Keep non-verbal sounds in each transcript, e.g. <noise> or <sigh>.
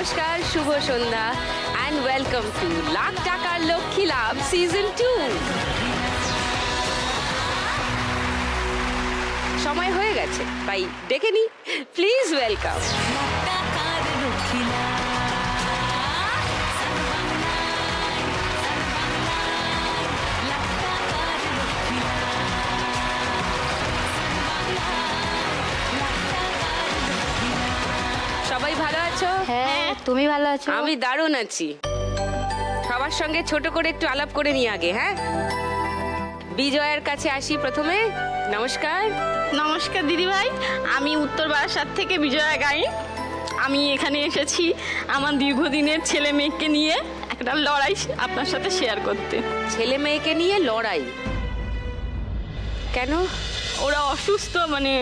নমস্কার, শুভ সন্ধ্যা অ্যান্ড ওয়েলকাম টু লাখ টাকার লক্ষ্মী লাভ সিজন টু সময় হয়ে গেছে, তাই ডেকে নি। প্লিজ ওয়েলকাম সবাই ভালো আছো? হ্যাঁ তুমি ভালো আছো? আমি দারুণ আছি। সবার সঙ্গে ছোট করে একটু আলাপ করে নিই আগে হ্যাঁ? বিজয়ের কাছে আসি প্রথমে। নমস্কার। নমস্কার দিদিভাই। আমি উত্তর বারাসাত থেকে বিজয়া গাই আমি এখানে এসেছি আমার দীর্ঘদিনের ছেলে মেয়েকে নিয়ে একটা লড়াই আপনার সাথে শেয়ার করতে। ছেলে মেয়েকে নিয়ে লড়াই? কেন? ওরা অসুস্থ মানে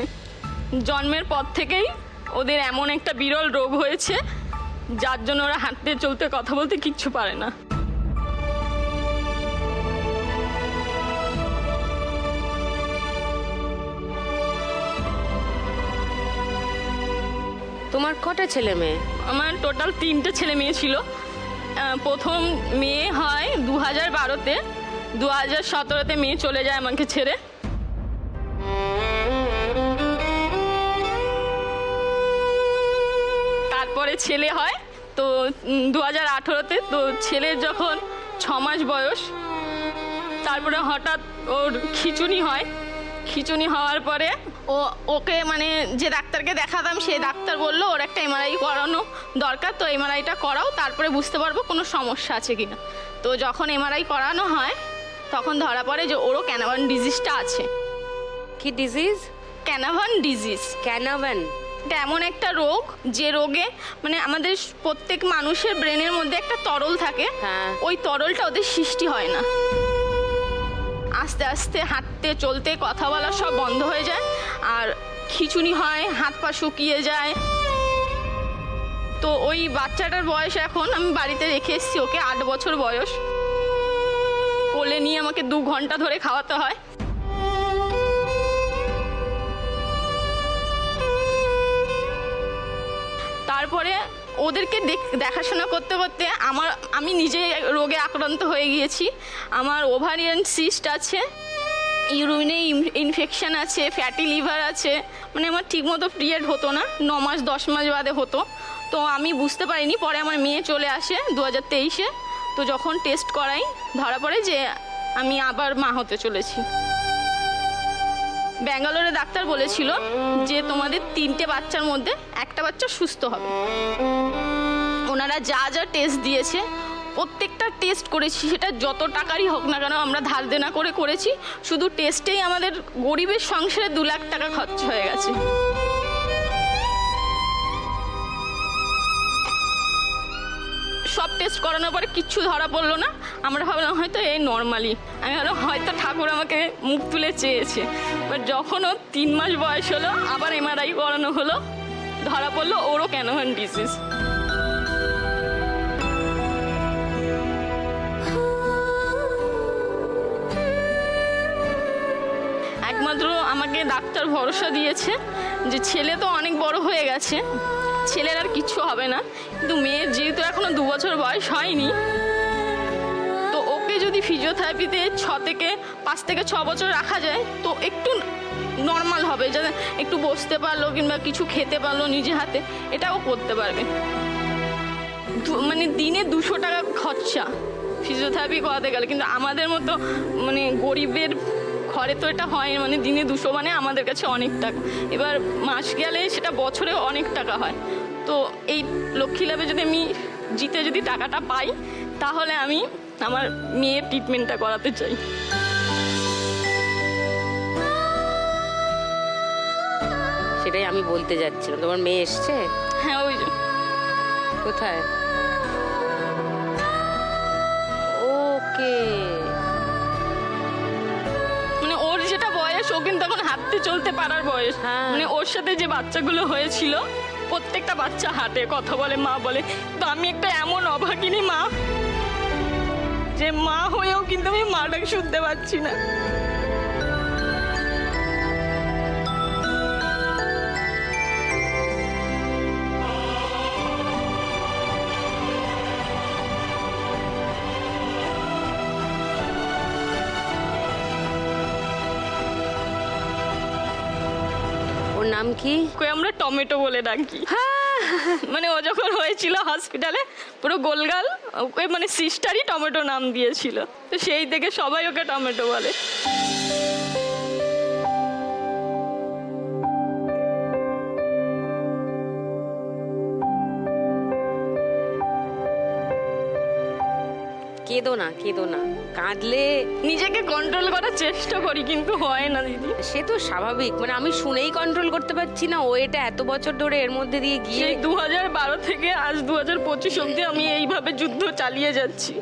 জন্মের পর থেকেই ওদের এমন একটা বিরল রোগ হয়েছে। যার জন্য ওরা হাঁটতে চলতে কথা বলতে কিচ্ছু পারে না। তোমার কটা ছেলে মেয়ে? আমার টোটাল তিনটে ছেলে মেয়ে ছিল। প্রথম মেয়ে হয় দু হাজার বারোতে দু হাজার সতেরোতে মেয়ে চলে যায় আমাকে ছেড়ে। তারপরে ছেলে হয় তো দু হাজার আঠেরোতে তো ছেলের যখন ছ মাস বয়স তারপরে হঠাৎ ওর খিচুনি হয়। খিচুনি হওয়ার পরে ও ওকে মানে যে ডাক্তারকে দেখাতাম সেই ডাক্তার বলল ওর একটা এমআরআই করানো দরকার তো এমআরআইটা করাও তারপরে বুঝতে পারব কোনো সমস্যা আছে কি না তো যখন এমআরআই করানো হয় তখন ধরা পড়ে যে ওরও ক্যানাভান ডিজিজটা আছে। কি ডিজিজ ক্যানাভান ডিজিজ ক্যানাভান এটা এমন একটা রোগ যে রোগে মানে আমাদের প্রত্যেক মানুষের ব্রেনের মধ্যে একটা তরল থাকে। হ্যাঁ। ওই তরলটা ওদের সৃষ্টি হয় না। আস্তে আস্তে হাঁটতে চলতে কথা বলা সব বন্ধ হয়ে যায়। আর খিচুনি হয় হাত পা শুকিয়ে যায়। তো ওই বাচ্চাটার বয়স এখন আমি বাড়িতে রেখে এসেছি ওকে আট বছর বয়স। কোলে নিয়ে আমাকে দু ঘণ্টা ধরে খাওয়াতে হয়। তারপরে ওদেরকে দেখ- দেখাশোনা করতে করতে আমার, আমি নিজে রোগে আক্রান্ত হয়ে গিয়েছি। আমার ওভারিয়ান সিস্ট আছে, ইউরিনে ইনফেকশান আছে ফ্যাটি লিভার আছে। মানে আমার ঠিকমতো পিরিয়ড হতো না, ন মাস, দশ মাস বাদে হতো। তো আমি বুঝতে পারিনি, পরে আমার মেয়ে চলে আসে দু হাজার তেইশে। তো যখন টেস্ট করাই, ধরা পড়ে যে আমি আবার মা হতে চলেছি। ব্যাঙ্গালোরে ডাক্তার বলেছিল যে তোমাদের তিনটে বাচ্চার মধ্যে একটা বাচ্চা সুস্থ হবে। ওনারা যা যা টেস্ট দিয়েছে, প্রত্যেকটা টেস্ট করেছি, সেটা যত টাকারই হোক না কেন আমরা ধার দেনা করে করেছি, শুধু টেস্টেই আমাদের গরিবের সংসারে দু লাখ টাকা খরচ হয়ে গেছে। করানোর পরে কিচ্ছু ধরা পড়ল না। আমরা ভাবলাম হয়তো এই নর্মালি আমি ভাবলাম হয়তো ঠাকুর আমাকে মুখ তুলে চেয়েছে। এবার যখন তিন মাস বয়স হলো, আবার এমআরআই করানো হলো, ধরা পড়ল ওরও ক্যানোভান ডিজিজ একমাত্র আমাকে ডাক্তার ভরসা দিয়েছে যে ছেলে তো অনেক বড় হয়ে গেছে, ছেলের আর কিচ্ছু হবে না। কিন্তু মেয়ের যেহেতু এখনও দু বছর বয়স হয়নি। তো ওকে যদি ফিজিওথেরাপিতে ছ থেকে পাঁচ থেকে ছ বছর রাখা যায়, তো একটু নর্মাল হবে যাতে একটু বসতে পারল কিংবা কিছু খেতে পারল নিজে হাতে, এটাও করতে পারবে। মানে দিনে দুশো টাকা খরচা ফিজিওথেরাপি করাতে গেলে, কিন্তু আমাদের মতো মানে গরিবের ঘরে তো এটা হয় মানে দিনে দুশো মানে আমাদের কাছে অনেক টাকা। এবার মাস গেলে সেটা বছরে অনেক টাকা হয়। তো এই লক্ষ্মী লাভে যদি আমি জিতে যদি টাকাটা পাই তাহলে আমি আমার মেয়ের ট্রিটমেন্টটা করাতে চাই। সেটাই আমি বলতে যাচ্ছিলাম। তোমার মেয়ে এসছে? হ্যাঁ ওই। কোথায়? ওকে। মানে ওর যেটা বয়স ও কিন্তু এখন হাঁটতে চলতে পারার বয়স। হ্যাঁ। মানে ওর সাথে যে বাচ্চাগুলো হয়েছিল প্রত্যেকটা বাচ্চা হাতে কথা বলে, মা বলে, তো আমি একটা এমন অভাগিনী মা, যে মা হয়েও কিন্তু আমি মাটাকে শুনতে পাচ্ছি না। কি কই আমরা টমেটো বলে ডাকি। হ্যাঁ। মানে ও যখন হয়েছিল হসপিটালে পুরো গোলগাল ওকে মানে সিস্টারই টমেটো নাম দিয়েছিল। তো সেই থেকে সবাই ওকে টমেটো বলে। কেঁদো না কেঁদো না। কাঁদলে নিজেকে কন্ট্রোল করার চেষ্টা করি, কিন্তু হয় না দিদি। সে তো স্বাভাবিক মানে আমি শুনেই কন্ট্রোল করতে পারছি না, ও এটা এত বছর ধরে এর মধ্যে দিয়ে গিয়ে দু হাজার বারো থেকে আজ দু হাজার পঁচিশ অব্দি আমি এইভাবে যুদ্ধ চালিয়ে যাচ্ছি।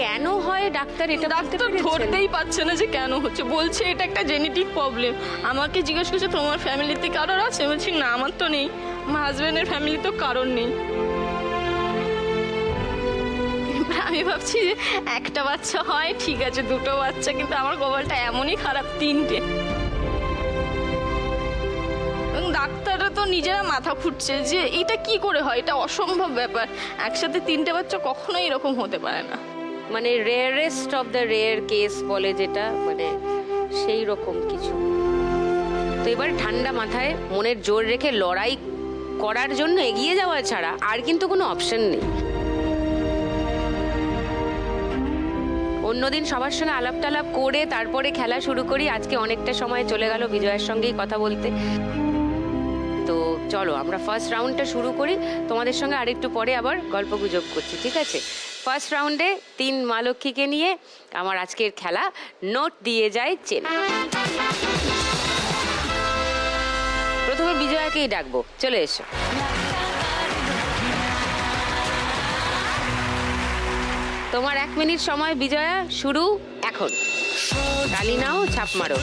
কেন হয় ডাক্তার? এটা ডাক্তার? ধরতেই পারছে না যে কেন হচ্ছে। বলছে এটা একটা জেনেটিক প্রবলেম আমাকে জিজ্ঞেস করছে তোমার ফ্যামিলিতে কারোর আছে? বলছি না আমার তো নেই। আমার হাজব্যান্ডের ফ্যামিলি তো কারোর নেই। আমি ভাবছি যে একটা বাচ্চা হয় ঠিক আছে দুটো বাচ্চা কিন্তু আমার কপালটা এমনই খারাপ তিনটে। ডাক্তাররা তো নিজেরা মাথা ফুটছে যে এটা কি করে হয়? এটা অসম্ভব ব্যাপার। একসাথে তিনটে বাচ্চা কখনোই এরকম হতে পারে না। মানে rarest of the rare case বলে যেটা মানে সেই রকম কিছু। তো এবার ঠান্ডা মাথায় মনের জোর রেখে লড়াই করার জন্য এগিয়ে যাওয়া ছাড়া আর কিন্তু কোনো অপশন নেই। অন্যদিন সবার সঙ্গে আলাপ টালাপ করে তারপরে খেলা শুরু করি। আজকে অনেকটা সময় চলে গেল বিজয়ের সঙ্গেই কথা বলতে। তো চলো, আমরা ফার্স্ট রাউন্ডটা শুরু করি। তোমাদের সঙ্গে আরেকটু পরে আবার গল্প গুজব করছি, ঠিক আছে? ফার্স্ট রাউন্ডে তিন মা লক্ষ্মীকে নিয়ে আমার আজকের খেলা। নোট দিয়ে যায় চেন প্রথমে বিজয়াকেই ডাকবো। চলে এসো। তোমার এক মিনিট সময় বিজয়া শুরু এখন। তালি নাও ছাপ মারো।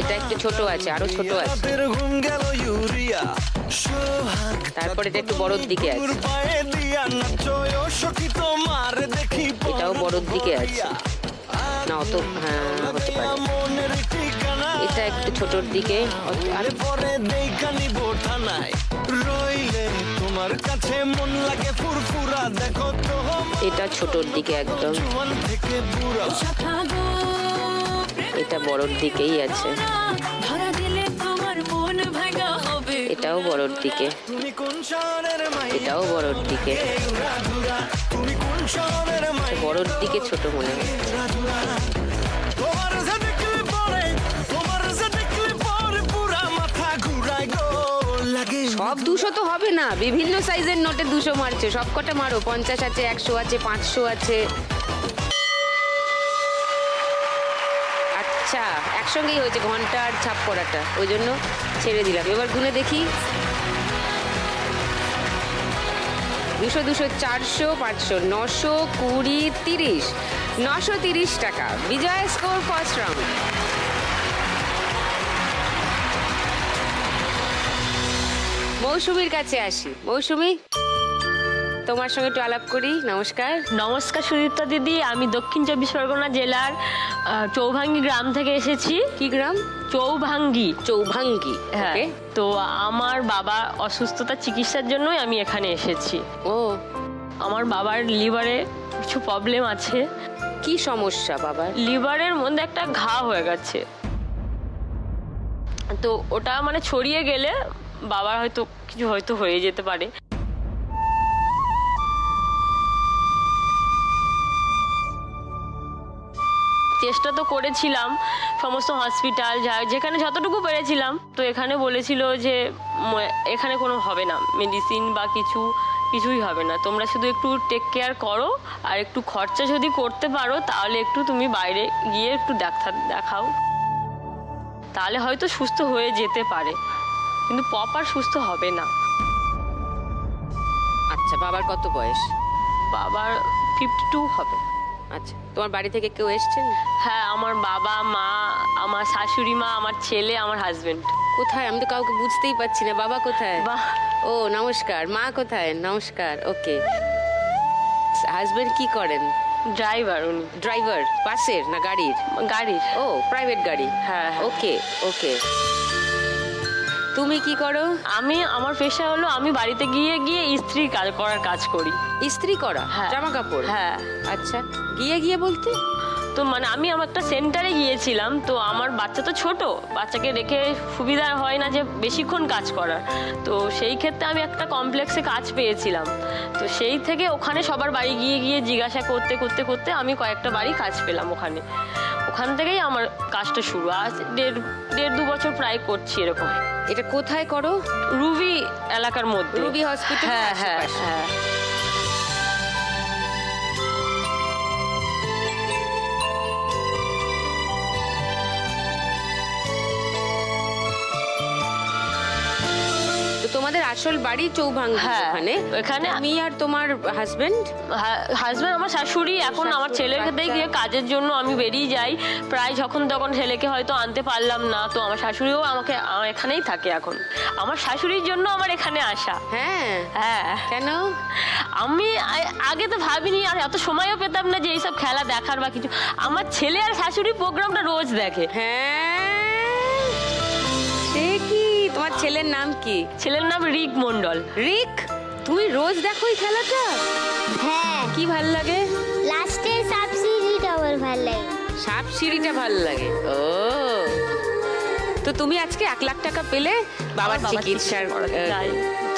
এটা একটু ছোট আছে আরও ছোট আছে। তারপরে এটা একটু বড়র দিকে আছে। এটাও বড়র দিকে আছে। না অত হ্যাঁ হতে পারে। এটা একটু ছোটর দিকে আর তোমার কাছে মন লাগে ফুরফুরা দেখো তো এটা ছোটর দিকে একদম। জুয়ান থেকে বুড়া। এটা বড়র দিকেই আছে। ধরা দিলে তোমার মন ভাঙা হবে। এটাও বড়র দিকে। তুমি কোন শহরের মাই এটাও বড়র দিকে। তুমি কোন শহরের মাই বড়র দিকে ছোট মনে হয়। সব দুশো তো হবে না। বিভিন্ন সাইজের নোটে দুশো মারছে। সব কটা মারো। পঞ্চাশ আছে, একশো আছে, পাঁচশো আছে। আচ্ছা একসঙ্গেই হয়েছে ঘণ্টা আর ছাপ করাটা ওই জন্য ছেড়ে দিলাম। এবার গুনে দেখি। দুশো দুশো, চারশো, পাঁচশো, নশো, কুড়ি, তিরিশ। নশো তিরিশ টাকা। Bijoy score first round. মৌসুমীর কাছে আসি। মৌসুমী তোমার সঙ্গে একটু আলাপ করি। নমস্কার। নমস্কার সুদীপ্তা দিদি আমি দক্ষিণ চব্বিশ পরগনা জেলার চৌভাঙ্গি গ্রাম থেকে এসেছি। কি গ্রাম? চৌভাঙ্গি। চৌভাঙ্গি হ্যাঁ তো আমার বাবা অসুস্থতার চিকিৎসার জন্যই আমি এখানে এসেছি। ও। আমার বাবার লিভারে কিছু প্রবলেম আছে। কি সমস্যা বাবার? লিভারের মধ্যে একটা ঘা হয়ে গেছে। তো ওটা মানে ছড়িয়ে গেলে বাবার হয়তো কিছু হয়তো হয়ে যেতে পারে। চেষ্টা তো করেছিলাম সমস্ত হসপিটাল যা যেখানে যতটুকু পেরেছিলাম, তো এখানে বলেছিল যে এখানে কোনো হবে না মেডিসিন বা কিছু, কিছুই হবে না। তোমরা শুধু একটু টেক কেয়ার করো, আর একটু খরচা যদি করতে পারো, তাহলে একটু তুমি বাইরে গিয়ে একটু ডাক্তার দেখাও। তাহলে হয়তো সুস্থ হয়ে যেতে পারে। কিন্তু প্রপার সুস্থ হবে না। আচ্ছা বাবার কত বয়স? বাবার ফিফটি টু হবে। আচ্ছা তোমার বাড়ি থেকে কেউ এসছেন হ্যাঁ আমার বাবা মা আমার শাশুড়ি মা আমার ছেলে আমার হাজবেন্ড কোথায়? আমি তো কাউকে বুঝতেই পারছি না। বাবা কোথায়? বাহ। ও নমস্কার। মা কোথায়? নমস্কার ওকে। হাজবেন্ড কি করেন? ড্রাইভার উনি। ড্রাইভার বাসের না গাড়ির? গাড়ির। ও প্রাইভেট গাড়ি। হ্যাঁ, হ্যাঁ। ওকে ওকে। তুমি কি করো? আমি আমার পেশা হলো আমি বাড়িতে গিয়ে গিয়ে ইস্ত্রি কাজ করার কাজ করি। ইস্ত্রি করা? হ্যাঁ। জামা কাপড় হ্যাঁ। আচ্ছা গিয়ে গিয়ে বলতে? তো মানে আমি আমার একটা সেন্টারে গিয়েছিলাম তো আমার বাচ্চা তো ছোট বাচ্চাকে রেখে সুবিধা হয় না যে বেশিক্ষণ কাজ করার। তো সেই ক্ষেত্রে আমি একটা কমপ্লেক্সে কাজ পেয়েছিলাম। তো সেই থেকে ওখানে সবার বাড়ি গিয়ে গিয়ে জিজ্ঞাসা করতে করতে করতে আমি কয়েকটা বাড়ি কাজ পেলাম ওখানে। ওখান থেকেই আমার কাজটা শুরু। আজ দেড় দেড় দু বছর প্রায় করছি এরকম। এটা কোথায় করো? রুবি এলাকার মধ্যে। রুবি হসপিটাল হ্যাঁ হ্যাঁ হ্যাঁ। তো তোমাদের আসল বাড়ি চৌভাঙ্গা হ্যাঁ, ওখানে। ওখানে- তুমি আর তোমার হাজবেন্ড হাজব্যান্ড আমার শাশুড়ি এখন আমার ছেলেকে বাচ্চা। গিয়ে কাজের জন্য আমি বেরিয়ে যাই। প্রায় যখন তখন ছেলেকে হয়তো আনতে পারলাম না তো আমার শাশুড়িও আমাকে এখানেই থাকে এখন। আমার শাশুড়ির জন্য আমার এখানে আসা। হ্যাঁ। হ্যাঁ। কেন? আমি আগে তো ভাবিনি আর এত সময়ও পেতাম না যে এইসব খেলা দেখার বা কিছু। আমার ছেলে আর শাশুড়ি প্রোগ্রামটা রোজ দেখে। হ্যাঁ। ছেলের নাম কি? ছেলের নাম রিক মন্ডল রিক তুমি রোজ দেখো এই খেলাটা? হ্যাঁ। কি ভালো লাগে? লাস্টে সাবসিডিটা আমার ভালো লাগে। সাপ সিঁড়িটা ভালো লাগে? ও। তো তুমি আজকে এক লাখ টাকা পেলে বাবার চিকিৎসার।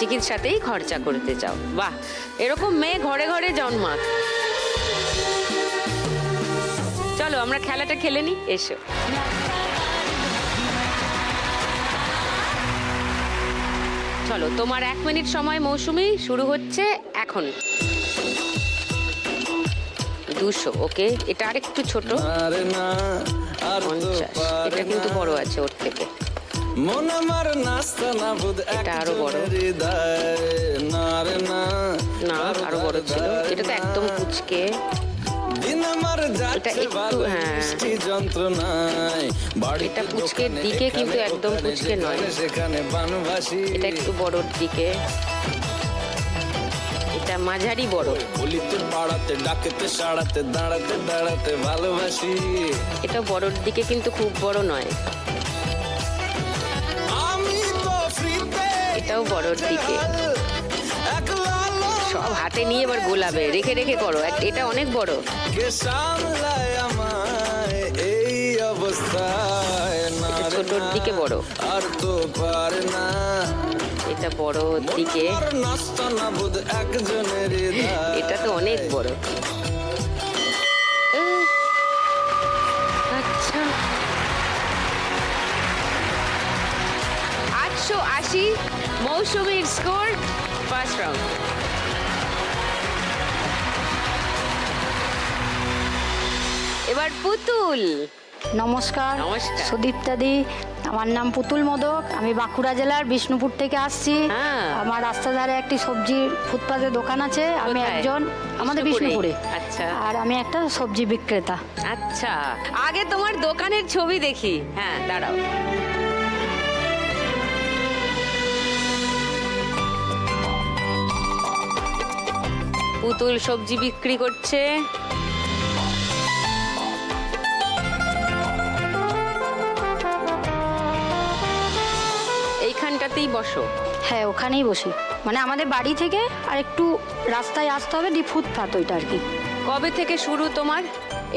চিকিৎসাতেই খরচা করতে চাও। বাহ এরকম মেয়ে ঘরে ঘরে জন্মাক চলো আমরা খেলাটা খেলে নি এসো। চলো তোমার এক মিনিট সময় মৌসুমি শুরু হচ্ছে এখন। দুশো ওকে? এটা আরেকটু ছোট। পঞ্চাশ। এটা কিন্তু বড় আছে ওর থেকে। এটা আরও বড়। না আরও বড় ছিল। এটা তো একদম কুচকে। একটু, হ্যাঁ। এটা পুচকের দিকে কিন্তু একদম পুচকে নয়। এটা একটু বড়র দিকে। এটা মাঝারি বড়। বলিতে পাড়াতে ডাকেতে সাড়াতে দাঁড়াতে দাঁড়াতে ভালোবাসি। এটা বড়র দিকে কিন্তু খুব বড় নয়। এটাও বড়র দিকে। সব হাতে নিয়ে এবার গোলাবে রেখে রেখে করো। এটা অনেক বড়। ছোটর দিকে বড়। আর তো পারে না। এটা বড় দিকে। এটা তো অনেক বড়। আচ্ছা। আটশো আশি মৌসুমীর স্কোর ফার্স্ট রাউন্ড এবার পুতুল নমস্কার নমস্কার। সুদীপ্তাদি আমার নাম পুতুল মোদক আমি বাঁকুড়া জেলার বিষ্ণুপুর থেকে আসছি হ্যাঁ। আমার রাস্তার ধারে একটি সবজি ফুটপাতে দোকান আছে আমি কোথায়? একজন আমাদের বিষ্ণুপুরে? বিষ্ণুপুরে আচ্ছা। আর আমি একটা সবজি বিক্রেতা আচ্ছা আগে তোমার দোকানের ছবি দেখি হ্যাঁ দাঁড়াও পুতুল সবজি বিক্রি করছে এইখানটাতেই বসো। হ্যাঁ ওখানেই বসি। মানে আমাদের বাড়ি থেকে আর একটু রাস্তায় আসতে হবে ডি ফুটপাত ওইটা আর কি। কবে থেকে শুরু তোমার?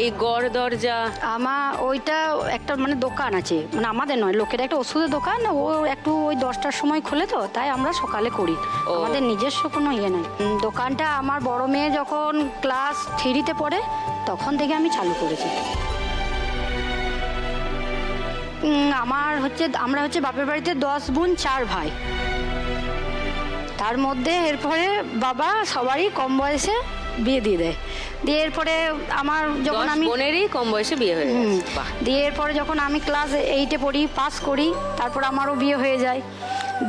এই গড় দরজা? আমার ওইটা একটা মানে দোকান আছে। মানে আমাদের নয় লোকের একটা ওষুধের দোকান ও একটু ওই দশটার সময় খোলে তো তাই আমরা সকালে করি। আমাদের নিজস্ব কোনো ইয়ে নাই। দোকানটা আমার বড় মেয়ে যখন ক্লাস থ্রিতে পড়ে তখন থেকে আমি চালু করেছি। আমার হচ্ছে আমরা হচ্ছে বাপের বাড়িতে দশ বোন চার ভাই। তার মধ্যে এরপরে বাবা সবারই কম বয়সে বিয়ে দিয়ে দেয়। দিয়ে এরপরে আমার যখন আমি বোনেরই কম বয়সে বিয়ে হয়ে দিয়ে এরপরে যখন আমি ক্লাস এইটে পড়ি পাস করি তারপর আমারও বিয়ে হয়ে যায়।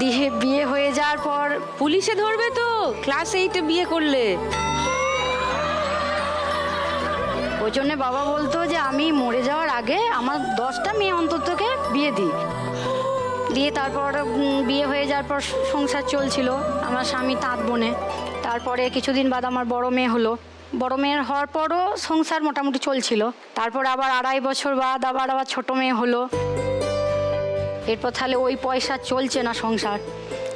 দিয়ে বিয়ে হয়ে যাওয়ার পর পুলিশে ধরবে তো ক্লাস এইটে বিয়ে করলে। ওই জন্যে বাবা বলতো যে আমি মরে যাওয়ার আগে আমার দশটা মেয়ে অন্ততকে বিয়ে দিই। দিয়ে তারপর বিয়ে হয়ে যাওয়ার পর সংসার চলছিল আমার স্বামী তাঁত বনে। তারপরে কিছুদিন বাদ আমার বড় মেয়ে হলো। বড় মেয়ের হওয়ার পরও সংসার মোটামুটি চলছিল। তারপর আবার আড়াই বছর বাদ আবার আবার ছোট মেয়ে হলো। এরপর তাহলে ওই পয়সা চলছে না সংসার।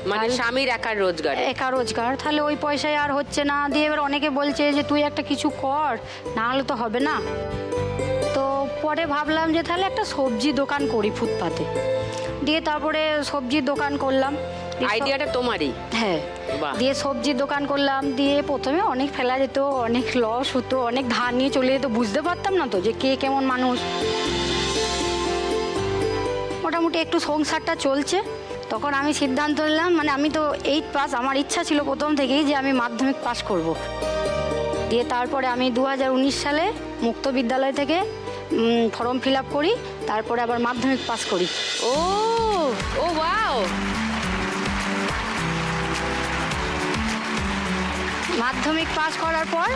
মানে স্বামীর একার রোজগার। একা রোজগার তাহলে ওই পয়সায় আর হচ্ছে না। দিয়ে এবার অনেকে বলছে যে তুই একটা কিছু কর না হলে তো হবে না। তো পরে ভাবলাম যে তাহলে একটা সবজি দোকান করি ফুটপাতে। দিয়ে তারপরে সবজির দোকান করলাম। আইডিয়াটা তোমারই। হ্যাঁ। দিয়ে সবজির দোকান করলাম। দিয়ে প্রথমে অনেক ফেলা যেত অনেক লস হতো অনেক ধান নিয়ে চলে যেত। বুঝতে পারতাম না তো যে কে কেমন মানুষ। মোটামুটি একটু সংসারটা চলছে। তখন আমি সিদ্ধান্ত নিলাম মানে আমি তো এইট পাস আমার ইচ্ছা ছিল প্রথম থেকেই যে আমি মাধ্যমিক পাস করব। দিয়ে তারপরে আমি দু হাজার উনিশ সালে মুক্ত বিদ্যালয় থেকে ফর্ম ফিল আপ করি তারপরে আবার মাধ্যমিক পাস করি। ও ও ওয়াও মাধ্যমিক পাস করার পর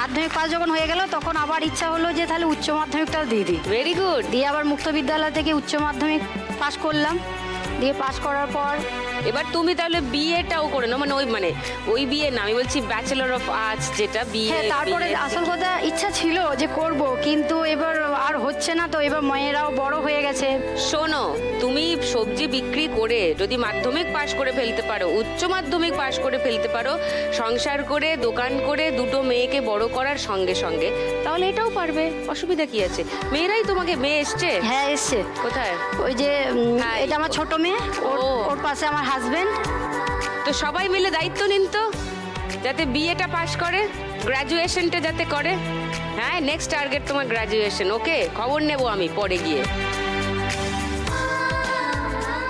মাধ্যমিক পাস যখন হয়ে গেল তখন আবার ইচ্ছা হলো যে তাহলে উচ্চ মাধ্যমিকটাও দিয়ে দিই। ভেরি গুড দিয়ে আবার মুক্ত বিদ্যালয় থেকে উচ্চ মাধ্যমিক পাস করলাম। দিয়ে পাশ করার পর এবার তুমি তাহলে বিএটাও করে নাও মানে ওই মানে ওই বিয়ে না আমি বলছি ব্যাচেলর অফ আর্টস যেটা বিয়ে হ্যাঁ তারপরে আসল কথা ইচ্ছা ছিল যে করব কিন্তু এবার আর হচ্ছে না তো এবার মেয়েরাও বড় হয়ে গেছে। শোনো তুমি সবজি বিক্রি করে যদি মাধ্যমিক পাশ করে ফেলতে পারো উচ্চ মাধ্যমিক পাশ করে ফেলতে পারো সংসার করে দোকান করে দুটো মেয়েকে বড় করার সঙ্গে সঙ্গে তাহলে এটাও পারবে অসুবিধা কি আছে? মেয়েরাই তোমাকে মেয়ে এসছে? হ্যাঁ এসছে। কোথায়? ওই যে হ্যাঁ, এটা আমার ছোট মেয়ে ওর ও। ওর পাশে আমার হাজবেন্ড তো সবাই মিলে দায়িত্ব নিন তো যাতে বিএটা পাশ করে। গ্র্যাজুয়েশনটা যাতে করে। হ্যাঁ নেক্সট টার্গেট তোমার গ্র্যাজুয়েশন ওকে, খবর নেব আমি পরে গিয়ে।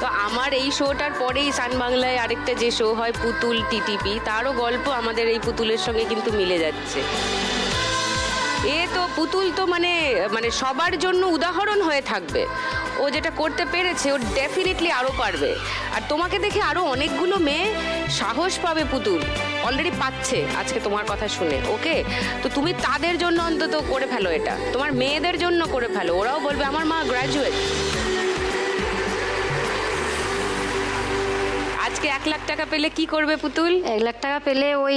তো আমার এই শোটার পরেই সান বাংলায় আরেকটা যে শো হয়, পুতুল টিটিপি তারও গল্প আমাদের এই পুতুলের সঙ্গে কিন্তু মিলে যাচ্ছে। এ তো পুতুল তো মানে মানে সবার জন্য উদাহরণ হয়ে থাকবে। ও যেটা করতে পেরেছে, ও ডেফিনেটলি আরও পারবে। আর তোমাকে দেখে আরও অনেকগুলো মেয়ে সাহস পাবে পুতুল। অলরেডি পাচ্ছে আজকে তোমার কথা শুনে ওকে তো তুমি তাদের জন্য অন্তত করে ফেলো এটা। তোমার মেয়েদের জন্য করে ফেলো। ওরাও বলবে, আমার মা গ্র্যাজুয়েট আজকে এক লাখ টাকা পেলে কি করবে পুতুল? এক লাখ টাকা পেলে ওই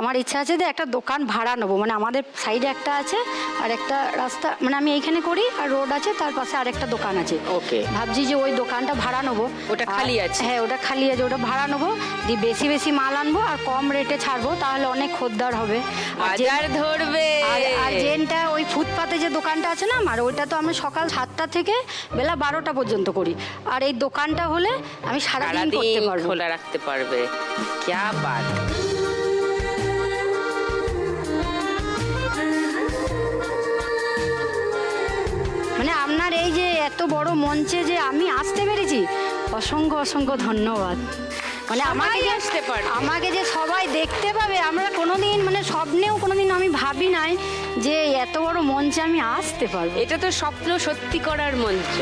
আমার ইচ্ছা আছে যে একটা দোকান ভাড়া নেব। মানে আমাদের সাইডে একটা আছে আর একটা রাস্তা মানে আমি এইখানে করি আর রোড আছে তার পাশে আরেকটা দোকান আছে। ওকে। ভাবছি যে ওই দোকানটা ভাড়া নেব। ওটা খালি আছে? হ্যাঁ ওটা খালি আছে ওটা ভাড়া নেব। দিয়ে বেশি বেশি মাল আনব আর কম রেটে ছাড়বো তাহলে অনেক খদ্দার হবে। আর বাজার ধরবে। আর আর জেনটা ওই ফুটপাতে যে দোকানটা আছে না আমার ওইটা তো আমি সকাল সাতটা থেকে বেলা বারোটা পর্যন্ত করি। আর এই দোকানটা হলে আমি সারাদিন। করতে পারব। খোলা রাখতে পারবে। ক্যা বাত? মানে আপনার এই যে এত বড় মঞ্চে যে আমি আসতে পেরেছি অসংখ্য অসংখ্য ধন্যবাদ। মানে আমাকে যে আসতে পারবে। আমাকে যে সবাই দেখতে পাবে আমরা কোনোদিন মানে স্বপ্নেও কোনোদিন আমি ভাবি নাই যে এত বড় মঞ্চে আমি আসতে পারব। এটা তো স্বপ্ন সত্যি করার মঞ্চ।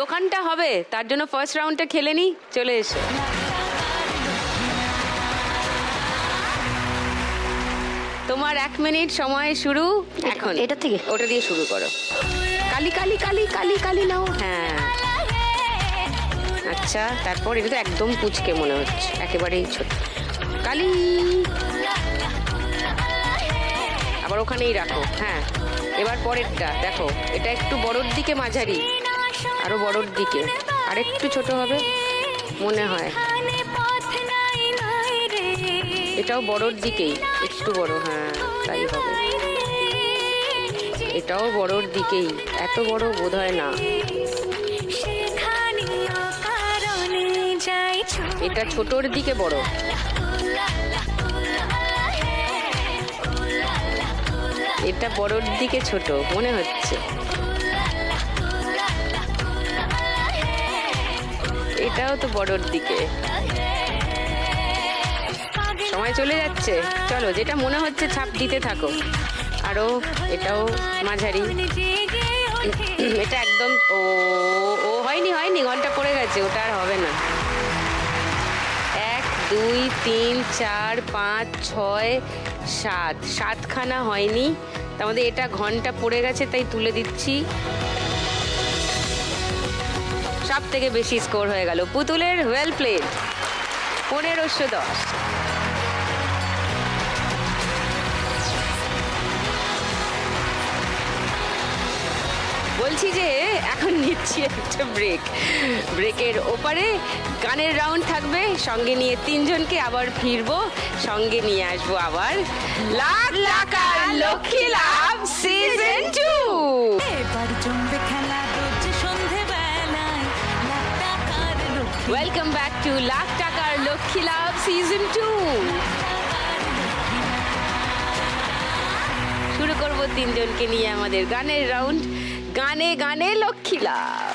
দোকানটা হবে তার জন্য ফার্স্ট রাউন্ডটা খেলে নি চলে এসো। তোমার এক মিনিট সময় শুরু এখন। এটা থেকে? ওটা দিয়ে শুরু করো। কালি কালি কালি কালি কালি নাও। হ্যাঁ। আচ্ছা তারপর এটা তো একদম পুচকে মনে হচ্ছে একেবারেই ছোট। কালি। আবার ওখানেই রাখো হ্যাঁ। এবার পরেরটা দেখো এটা একটু বড়র দিকে মাঝারি। আরও বড়র দিকে। আর একটু ছোট হবে, মনে হয়। এটাও বড়র দিকেই, একটু বড় হ্যাঁ তাই হবে। এটাও বড়র দিকেই, এত বড় বোধ হয় না। এটা ছোটর দিকে বড়। এটা বড়র দিকে ছোট, মনে হচ্ছে। এটাও তো বড়র দিকে। সময় চলে যাচ্ছে। চলো, যেটা মনে হচ্ছে ছাপ দিতে থাকো। আরও এটাও মাঝারি। <clears throat> এটা একদম, ও ও হয়নি হয়নি, ঘণ্টা পড়ে গেছে, ওটা আর হবে না। এক, দুই, তিন, চার, পাঁচ, ছয়, সাত। সাতখানা হয়নি। মধ্যে এটা ঘণ্টা পড়ে গেছে, তাই তুলে দিচ্ছি। সব থেকে বেশি স্কোর হয়ে গেল পুতুলের ওয়েল প্লেড পনেরোশো দশ। বলছি যে, এখন নিচ্ছি একটা ব্রেক ব্রেকের ওপারে গানের রাউন্ড থাকবে, সঙ্গে নিয়ে তিনজনকে আবার ফিরবো, সঙ্গে নিয়ে আসব আবার লাখ টাকার লক্ষ্মী লাভ সিজন টু এবার জমবে খেলা। ওয়েলকাম ব্যাক টু লাখ টাকার লক্ষ্মী লাভ সিজন টু শুরু করব তিনজনকে নিয়ে আমাদের গানের রাউন্ড গানে গানে লক্ষ্মী লাভ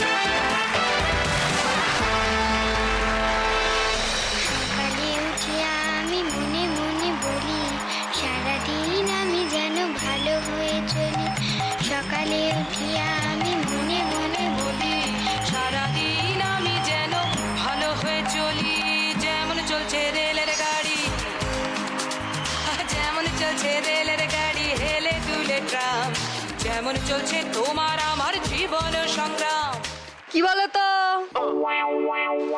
যেমন চলছে তোমার আমার জীবন সংগ্রাম? কি বলতো?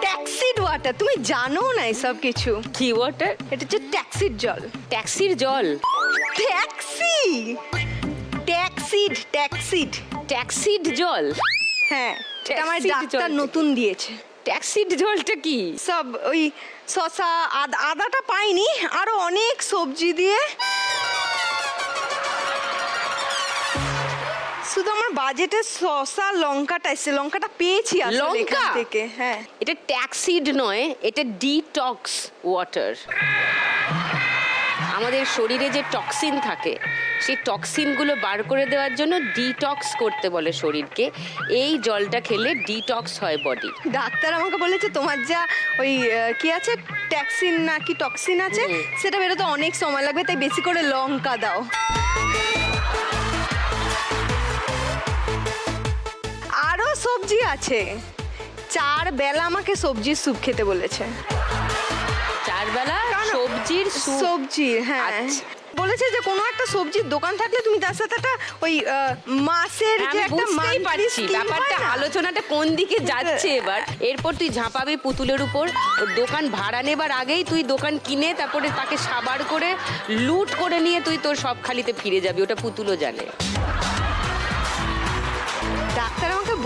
ট্যাক্সিড ওয়াটার তুমি জানো না এসব কিছু? কি ওয়াটার এটা হচ্ছে ট্যাক্সির জল। ট্যাক্সির জল? ট্যাক্সি ট্যাক্সিড ট্যাক্সিড ট্যাক্সিড জল? হ্যাঁ এটা আমার ডাক্তার নতুন দিয়েছে। ট্যাক্সিড জলটা কি? সব ওই শশা আদা আদাটা পাইনি আরও অনেক সবজি দিয়ে শুধু আমার বাজেটে শশা লঙ্কাটা এসে লঙ্কাটা পেয়েছি আসলে এখান লঙ্কা? থেকে হ্যাঁ। এটা ট্যাক্সিড নয় এটা ডিটক্স ওয়াটার আমাদের শরীরে যে টক্সিন থাকে সেই টক্সিনগুলো বার করে দেওয়ার জন্য ডিটক্স করতে বলে শরীরকে। এই জলটা খেলে ডিটক্স হয় বডি ডাক্তার আমাকে বলেছে তোমার যা ওই আহ, কি আছে? ট্যাক্সিন না কি টক্সিন আছে? হুম। সেটা বেরোতে অনেক সময় লাগবে তাই বেশি করে লঙ্কা দাও। আছে। চার বেলা আমাকে সবজির স্যুপ খেতে বলেছে। চারবেলা? সবজির স্যুপ? সবজি হ্যাঁ। আচ্ছা। বলেছে যে কোনো একটা সবজির দোকান থাকলে তুমি তার সাথে একটা ওই আহ, মাসের হ্যাঁ, যে আমি একটা বুঝতেই monthly পারছি। scheme ব্যাপারটা না? আলোচনাটা কোন দিকে যাচ্ছে এবার? এরপর তুই ঝাঁপাবি পুতুলের উপর। ওর দোকান ভাড়া নেবার আগেই তুই দোকান কিনে তারপরে তাকে সাবার করে লুট করে নিয়ে তুই তোর সব খালিতে ফিরে যাবি। ওটা পুতুলও জানে।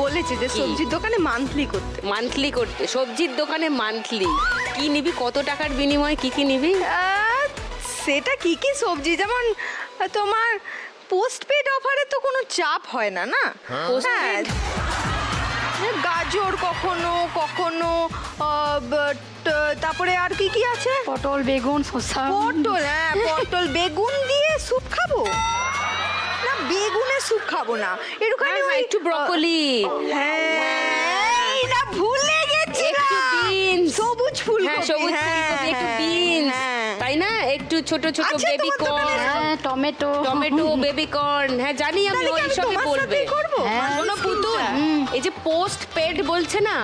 বলেছে যে সবজির দোকানে মান্থলি করতে। মান্থলি করতে। সবজির দোকানে মান্থলি কি নিবি? কত টাকার বিনিময়ে কি কি নিবি? সেটা কি কি সবজি? যেমন তোমার পোস্টপেড অফারে তো কোনো চাপ হয় না না? হ্যাঁ। গাজর কখনো কখনো তারপরে আর কি কি আছে? পটল বেগুন শসা। পটল হ্যাঁ পটল বেগুন দিয়ে স্যুপ খাব? বেগুনের স্যুপ খাব না। একটুখানি হ্যাঁ, হ্যাঁ, একটু ব্রকলি হ্যাঁ না ভুলে গেছি একটু বিনস সবুজ ফুলকপি। হ্যাঁ সবুজ ফুলকপি একটু বিনস হ্যাঁ। তাই না? একটু ছোট ছোট বেবি কর্ন হ্যাঁ টমেটো। টমেটো <laughs> বেবি কর্ন হ্যাঁ জানি আমি ওই সবই বলবে। হ্যাঁ। শোনো পুতুল এই যে পোস্ট পেড বলছে না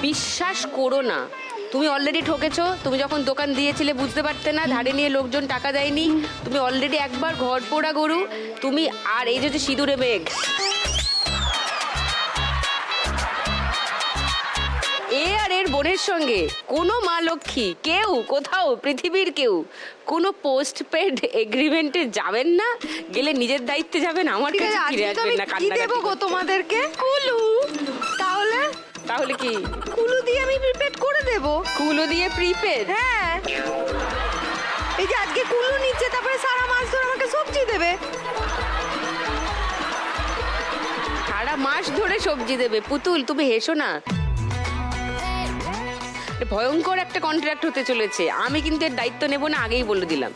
বিশ্বাস করো না। তুমি অলরেডি ঠকেছো তুমি যখন দোকান দিয়েছিলে বুঝতে পারতে না ধারে নিয়ে লোকজন টাকা দেয়নি তুমি অলরেডি একবার ঘর পোড়া গরু তুমি আর এই যে যে সিঁদুরে মেঘ। এ আর এর বোনের সঙ্গে কোনো মা লক্ষ্মী কেউ কোথাও পৃথিবীর কেউ কোনো পোস্ট পেড এগ্রিমেন্টে যাবেন না গেলে নিজের দায়িত্বে যাবেন আমার কাছে ফিরে আসবেন না কান্নাকাটি করতে। তোমাদেরকে? কুলু! তাহলে? তাহলে কি? কুলু দিয়ে আমি প্রিপেড করে দেবো। কুলো দিয়ে প্রিপেড হ্যাঁ। এই যে আজকে কুলু নিচ্ছে তারপরে সারা মাস ধরে আমাকে সবজি দেবে। সারা মাস ধরে সবজি দেবে। পুতুল তুমি হেসো না। ভয়ঙ্কর একটা কন্ট্রাক্ট হতে চলেছে। আমি কিন্তু এর দায়িত্ব নেব না আগেই বলে দিলাম।